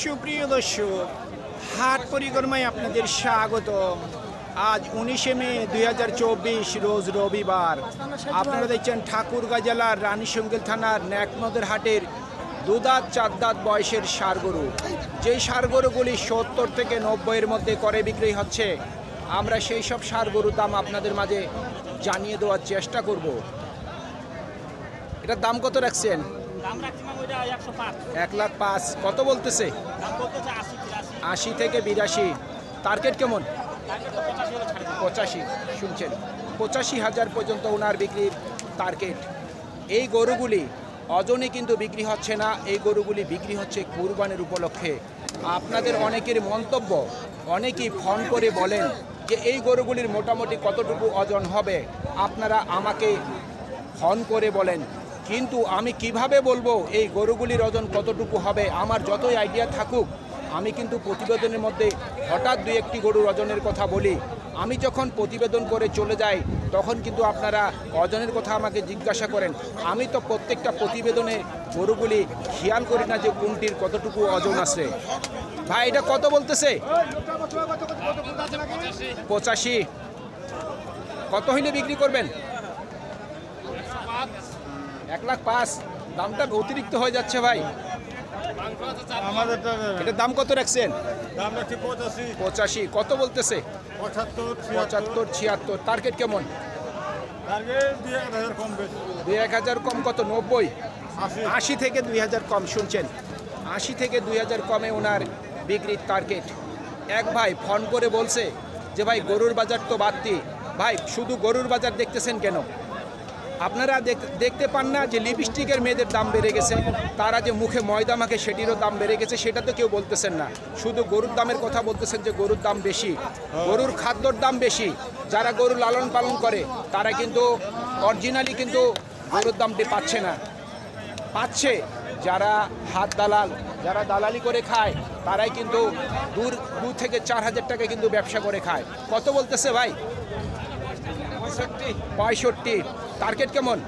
সুপ্রিয় দর্শক, হাট পরিক্রমায় আপনাদের স্বাগত আজ উনিশে মে দু হাজার চব্বিশ, রোজ রবিবার। আপনারা দেখছেন ঠাকুরগাঁ জেলার রানীশঙ্গেল থানার ন্যাকনদের হাটের দুদাঁত চার দাঁত বয়সের সার গরু যেই সার গরুগুলি সত্তর থেকে নব্বইয়ের মধ্যে করে বিক্রি হচ্ছে, আমরা সেই সব সার গরুর দাম আপনাদের মাঝে জানিয়ে দেওয়ার চেষ্টা করব। এটার দাম কত রাখছেন? এক লাখ পাঁচ। কত বলতেছে? আশি থেকে বিরাশি। টার্গেট কেমন। পঁচাশি শুনছেন। পঁচাশি হাজার পর্যন্ত ওনার বিক্রির টার্গেট এই গরুগুলি অজনে কিন্তু বিক্রি হচ্ছে না এই গরুগুলি বিক্রি হচ্ছে কুরবানের উপলক্ষে। আপনাদের অনেকের মন্তব্য অনেকেই ফোন করে বলেন যে এই গরুগুলির মোটামুটি কতটুকু ওজন হবে। আপনারা আমাকে ফোন করে বলেন। কিন্তু আমি কীভাবে বলব, এই গরুগুলির ওজন কতটুকু হবে, আমার যতই আইডিয়া থাকুক, আমি কিন্তু প্রতিবেদনের মধ্যে হঠাৎ দুই একটি গরুর ওজনের কথা বলি। আমি যখন প্রতিবেদন করে চলে যাই, তখন কিন্তু আপনারা ওজনের কথা আমাকে জিজ্ঞাসা করেন। আমি তো প্রত্যেকটা প্রতিবেদনে গরুগুলি খেয়াল করি না যে কোনটির কতটুকু ওজন আছে। ভাই, এটা কত বলতেছে? পঁচাশি। কত হইলে বিক্রি করবেন? এক লাখ পাঁচ। দামটা অতিরিক্ত হয়ে যাচ্ছে ভাই। আমাদের এটার দাম কত রাখছেন? পঁচাশি। কত বলতেছে? পঁচাত্তর ছিয়াত্তর। টার্গেট কেমন? দুই এক হাজার কম কত? নব্বই? আশি। থেকে দুই হাজার কম শুনছেন। আশি থেকে দুই হাজার কমে ওনার বিক্রির টার্গেট এক ভাই ফোন করে বলছে যে ভাই গরুর বাজার তো বাড়তি। ভাই শুধু গরুর বাজার দেখতেছেন কেন? আপনারা দেখ- দেখতে পান না যে লিপস্টিকের মেয়েদের দাম বেড়ে গেছে। তারা যে মুখে ময়দা মাখে সেটিরও দাম বেড়ে গেছে সেটা তো কেউ বলতেছেন না। শুধু গরুর দামের কথা বলতেছেন যে গরুর দাম বেশি। গরুর খাদ্যর দাম বেশি। যারা গরু লালন পালন করে তারা কিন্তু অরিজিনালি কিন্তু গরুর দামটি পাচ্ছে না। পাচ্ছে। যারা হাত দালাল যারা দালালি করে খায় তারাই কিন্তু দূর দু থেকে চার হাজার টাকা কিন্তু ব্যবসা করে খায়। কত বলতেছে ভাই? পঁয়ষট্টি। টার্গেট কেমন?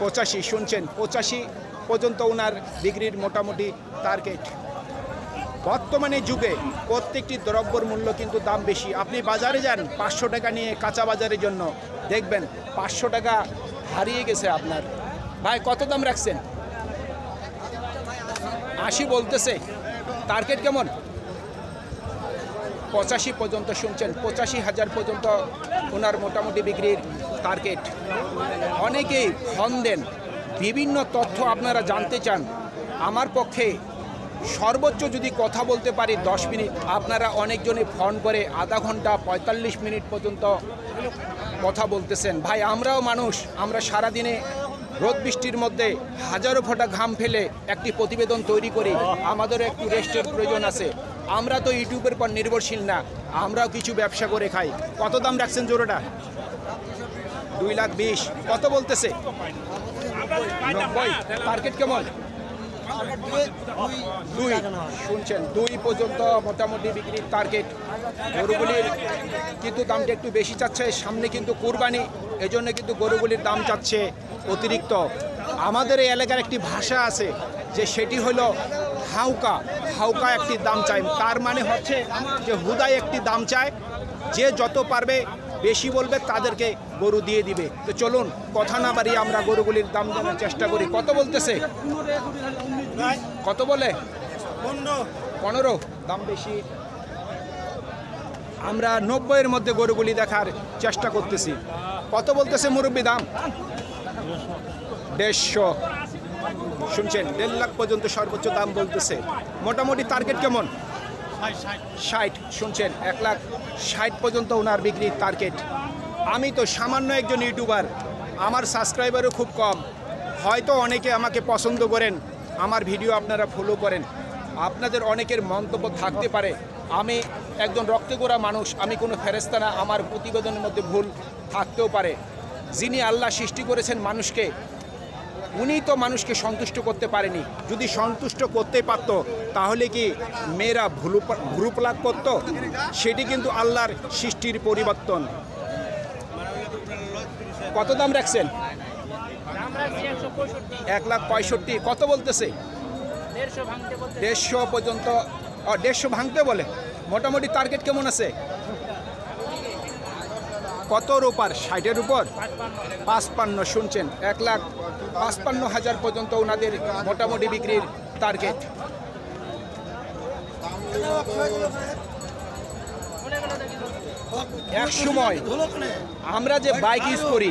পঁচাশি। শুনছেন পঁচাশি পর্যন্ত ওনার বিক্রির মোটামুটি টার্গেট বর্তমানে যুগে প্রত্যেকটি দ্রব্যর মূল্য কিন্তু দাম বেশি। আপনি বাজারে যান পাঁচশো টাকা নিয়ে কাঁচা বাজারের জন্য। দেখবেন পাঁচশো টাকা হারিয়ে গেছে আপনার। ভাই কত দাম রাখছেন? আশি বলতেছে। টার্গেট কেমন? পঁচাশি পর্যন্ত শুনছেন পঁচাশি হাজার পর্যন্ত ওনার মোটামুটি বিক্রির টার্গেট। অনেকেই ফোন দেন বিভিন্ন তথ্য আপনারা জানতে চান। আমার পক্ষে সর্বোচ্চ যদি কথা বলতে পারি দশ মিনিট, আপনারা অনেকজনে ফোন করে আধা ঘণ্টা পঁয়তাল্লিশ মিনিট পর্যন্ত কথা বলতেছেন। ভাই, আমরাও মানুষ। আমরা সারাদিনে রোদ বৃষ্টির মধ্যে হাজারো ফোঁটা ঘাম ফেলে একটি প্রতিবেদন তৈরি করি। আমাদেরও একটু রেস্টের প্রয়োজন আছে। আমরা তো ইউটিউবের পর নির্ভরশীল না। আমরাও কিছু ব্যবসা করে খাই। কত দাম রাখছেন জোরোটা দুই লাখ বিশ। কত বলতেছে? নব্বই। টার্গেট কেমন? দুই। শুনছেন, দুই পর্যন্ত মোটামুটি বিক্রির টার্গেট গরুগুলির কিন্তু দামটা একটু বেশি চাচ্ছে, সামনে কিন্তু কুরবানি, এজন্য কিন্তু গরুগুলির দাম চাচ্ছে অতিরিক্ত। আমাদের এই এলাকার একটি ভাষা আছে যে সেটি হলো হাউকা। হাউকা একটি দাম চাই তার মানে হচ্ছে যে হুদায় একটি দাম চায়। যে যত পারবে বেশি বলবে তাদেরকে গরু দিয়ে দিবে। তো চলুন কথা না বাড়িয়ে আমরা গরুগুলির দাম জানার চেষ্টা করি। কত বলতেছে? কত বলে? পনেরো। দাম বেশি। আমরা নব্বইয়ের মধ্যে গরুগুলি দেখার চেষ্টা করতেছি। কত বলতেছে মুরব্বী দাম? দেড়শো। শুনছেন দেড় লাখ পর্যন্ত সর্বোচ্চ দাম বলতেছে। মোটামুটি টার্গেট কেমন? ষাট। শুনছেন এক লাখ ষাট পর্যন্ত ওনার বিক্রির টার্গেট আমি তো সামান্য একজন ইউটিউবার, আমার সাবস্ক্রাইবারও খুব কম। হয়তো অনেকে আমাকে পছন্দ করেন, আমার ভিডিও আপনারা ফলো করেন। আপনাদের অনেকের মন্তব্য থাকতে পারে, আমি একজন রক্তগোড়া মানুষ, আমি কোনো ফেরেস্তা না, আমার প্রতিবেদনের মধ্যে ভুল থাকতেও পারে। যিনি আল্লাহ সৃষ্টি করেছেন মানুষকে উনি তো মানুষকে সন্তুষ্ট করতে পারেনি। যদি সন্তুষ্ট করতে পারত, তাহলে কি মেয়েরা ভুলু ভুরুপ্লাগ করতো? সেটি কিন্তু আল্লাহর সৃষ্টির পরিবর্তন। কত দাম রাখছেন? এক লাখ পঁয়ষট্টি। কত বলতেছে? দেড়শো পর্যন্ত দেড়শো ভাঙতে বলে। মোটামুটি টার্গেট কেমন আছে? কতর উপর ষাটের উপর? পাঁচপান্ন শুনছেন। এক লাখ পাঁচপান্ন হাজার পর্যন্ত ওনাদের মোটামুটি বিক্রির টার্গেট এক সময় আমরা যে বাইক ইউজ করি,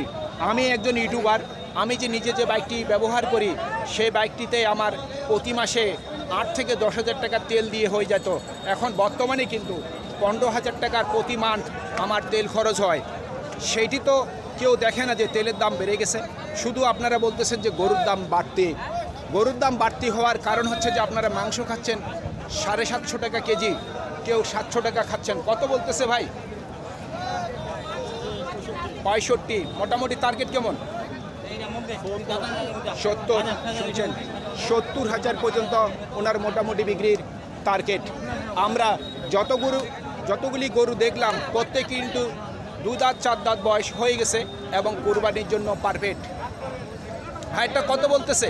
আমি একজন ইউটিউবার আমি যে নিজে যে বাইকটি ব্যবহার করি, সেই বাইকটিতে আমার প্রতি মাসে আট থেকে দশ হাজার টাকা তেল দিয়ে হয়ে যেত। এখন বর্তমানে কিন্তু পনেরো হাজার টাকার প্রতি মান্থ আমার তেল খরচ হয়। সেইটি তো কেউ দেখে না যে তেলের দাম বেড়ে গেছে। শুধু আপনারা বলতেছেন যে গরুর দাম বাড়তে। গরুর দাম বাড়তি হওয়ার কারণ হচ্ছে যে আপনারা মাংস খাচ্ছেন সাড়ে সাতশো টাকা কেজি। কেউ সাতশো টাকা খাচ্ছেন। কত বলতেছে ভাই? পঁয়ষট্টি। মোটামুটি টার্গেট কেমন? সত্তর। শুনছেন? সত্তর হাজার পর্যন্ত ওনার মোটামুটি বিক্রির টার্গেট আমরা যত গরু যতগুলি গরু দেখলাম প্রত্যেক কিন্তু দু দাঁত, চার দাঁত বয়স হয়ে গেছে এবং কুরবানির জন্য পারফেক্ট। হাইটটা কত বলতেছে?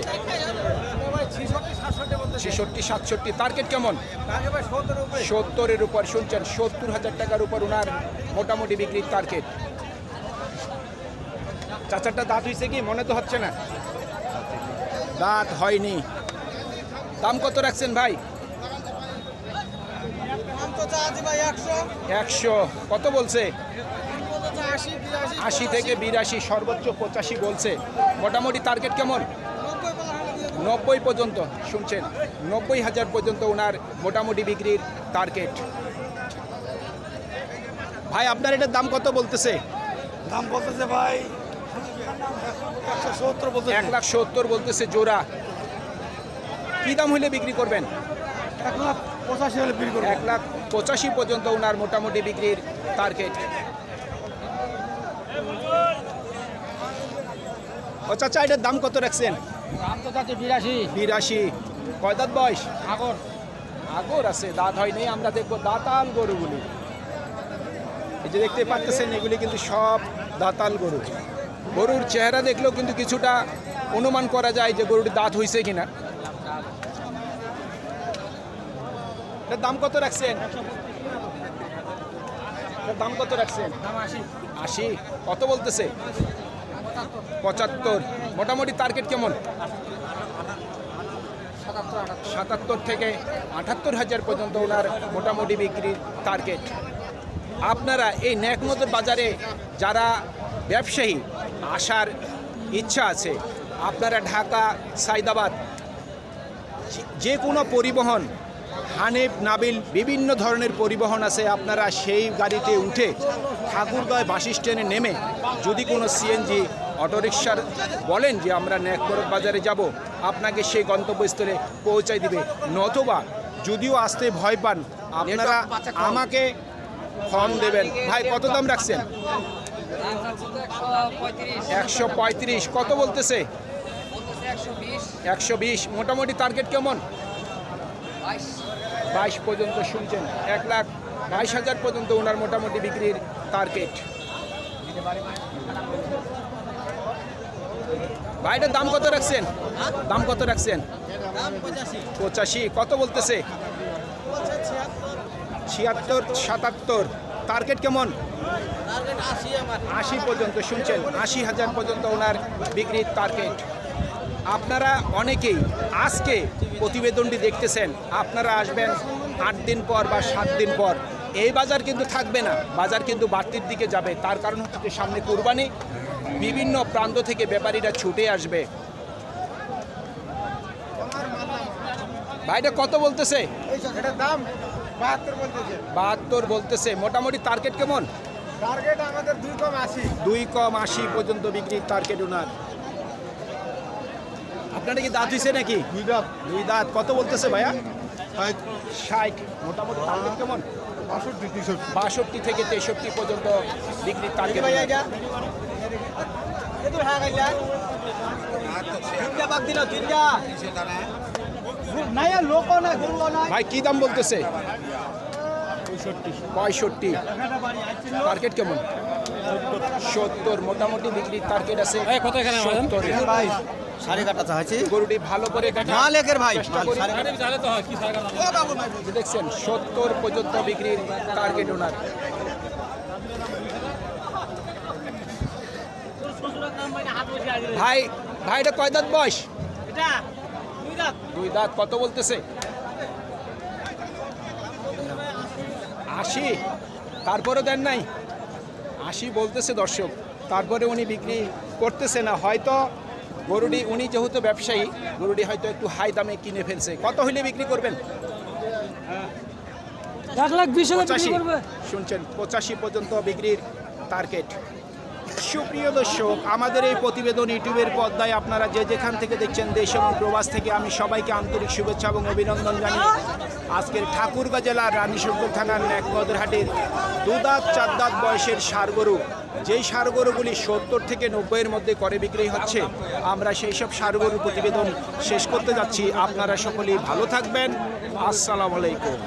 ছেষট্টি, সাতষট্টি টার্গেট কেমন? সত্তরের উপর শুনছেন, সত্তর হাজার টাকার উপর ওনার মোটামুটি বিক্রির টার্গেট চাচারটা দাঁত হয়েছে কি? মনে তো হচ্ছে না। দাঁত হয়নি। দাম কত রাখছেন ভাই? একশো। কত বলছে? আশি থেকে বিরাশি সর্বোচ্চ পঁচাশি বলছে। মোটামুটি টার্গেট কেমন? নব্বই পর্যন্ত শুনছেন। নব্বই হাজার পর্যন্ত ওনার মোটামুটি বিক্রির টার্গেট ভাই আপনার এটার দাম কত বলতেছে? দাম বলতেছে ভাই এক লাখ সত্তর বলতেছে জোড়া। কি দাম হলে বিক্রি করবেন? এক লাখ পঁচাশি হলে বিক্রি করব। এক লাখ পঁচাশি পর্যন্ত ওনার মোটামুটি বিক্রির টার্গেট ও চাচা এটার দাম কত রাখছেন? দাম তো যাচ্ছে বিরাশি। বিরাশি। কয় দাঁত বয়স? আগর। আগর আছে দাঁত হয়নি আমরা দেখব দাঁতাল গরুগুলি। এই যে দেখতে পাচ্ছেন এগুলি কিন্তু সব দাঁতাল গরু। গরুর চেহারা দেখলেও কিন্তু কিছুটা অনুমান করা যায় যে গরুটি দাঁত হয়েছে কিনা। এটার দাম কত রাখছেন? দাম কত রাখছেন? আশি। কত বলতেছে? পঁচাত্তর। মোটামুটি টার্গেট কেমন? সাতাত্তর থেকে আটাত্তর হাজার পর্যন্ত ওনার মোটামুটি বিক্রির টার্গেট আপনারা এই ন্যাকমতের বাজারে যারা ব্যবসায়ী, আসার ইচ্ছা আছে, আপনারা ঢাকা, সাইদাবাদ, যে কোনো পরিবহন হানেফ নাবিল বিভিন্ন ধরনের পরিবহন আছে। আপনারা সেই গাড়িতে উঠে ঠাকুরগাঁও বাস স্ট্যান্ডে নেমে যদি কোনো সিএনজি অটোরিকশার বলেন যে আমরা ন্যাকমরক বাজারে যাব আপনাকে সেই গন্তব্যস্থলে পৌঁছাই দিবে। নতবা যদিও আসতে ভয় পান আপনারা আমাকে ফর্ম দেবেন। ভাই কত দাম রাখছেন? একশো পঁয়ত্রিশ। কত বলতেছে? একশো বিশ। মোটামুটি টার্গেট কেমন? বাইশ পর্যন্ত শুনছেন, এক লাখ বাইশ হাজার পর্যন্ত ওনার মোটামুটি বিক্রির টার্গেট ভাইটার দাম কত রাখছেন? দাম কত রাখছেন? পঁচাশি। কত বলতেছে? ছিয়াত্তর, সাতাত্তর। টার্গেট কেমন? আশি পর্যন্ত শুনছেন, আশি হাজার পর্যন্ত ওনার বিক্রির টার্গেট আপনারা অনেকেই আজকে প্রতিবেদনটি দেখতেছেন। আপনারা আসবেন আট দিন পর বা সাত দিন পর। এই বাজার কিন্তু থাকবে না। বাজার কিন্তু বাড়তির দিকে যাবে। তার কারণ হচ্ছে সামনে কোরবানি বিভিন্ন প্রান্ত থেকে ব্যাপারীরা ছুটে আসবে। ভাইটা কত বলতেছে? দাম বাহাত্তর বলতেছে। বাহাত্তর বলতেছে। মোটামুটি টার্গেট কেমন? টার্গেট আমাদের দুই কম আশি। দুই কম আশি পর্যন্ত বিক্রির টার্গেট ওনার। আপনারা কি দাঁত হয়েছে নাকি? দুই দাম দুই দাঁত। কত বলতেছে ভাইয়া? ষাট। মোটামুটি টার্গেট কেমন? বাষট্টি বাষট্টি থেকে তেষট্টি পর্যন্ত বিক্রির টার্গেট ভাই কি দাম বলতেছে? পঁয়ষট্টি। টার্গেট কেমন? সত্তর মোটামুটি বিক্রির টার্গেট আছে সাড়ে কাটা চাইছি গরুটি ভালো করে মালিকের ভাই দেখছেন সত্তর পর্যন্ত বিক্রির টার্গেট ওনার। ভাই ভাই এটা কয় দাঁত বয়স? দুই দাঁত কত বলতেছে? আশি। তারপরে দেন নাই। আশি বলতেছে দর্শক। তারপরে উনি বিক্রি করতেছে না। হয়তো গরুটি উনি যেহেতু ব্যবসায়ী গরুটি হয়তো একটু হাই দামে কিনে ফেলছে। কত হইলে বিক্রি করবেন? এক লাখ বিশ হাজার শুনছেন পঁচাশি পর্যন্ত বিক্রির টার্গেট সুপ্রিয় দর্শক, আমাদের এই প্রতিবেদন ইউটিউবের পর্দায় আপনারা যে যেখান থেকে দেখছেন দেশ এবং প্রবাস থেকে আমি সবাইকে আন্তরিক শুভেচ্ছা এবং অভিনন্দন জানিয়ে আজকের ঠাকুরগাঁ জেলার রানীশঙ্কর থানার ন্যাকমদের হাটের দুদাঁত চার দাঁত বয়সের সার গরু যেই সার গরুগুলি সত্তর থেকে নব্বইয়ের মধ্যে করে বিক্রি হচ্ছে, আমরা সেই সব সার গরুর প্রতিবেদন শেষ করতে যাচ্ছি। আপনারা সকলেই ভালো থাকবেন। আসসালামু আলাইকুম।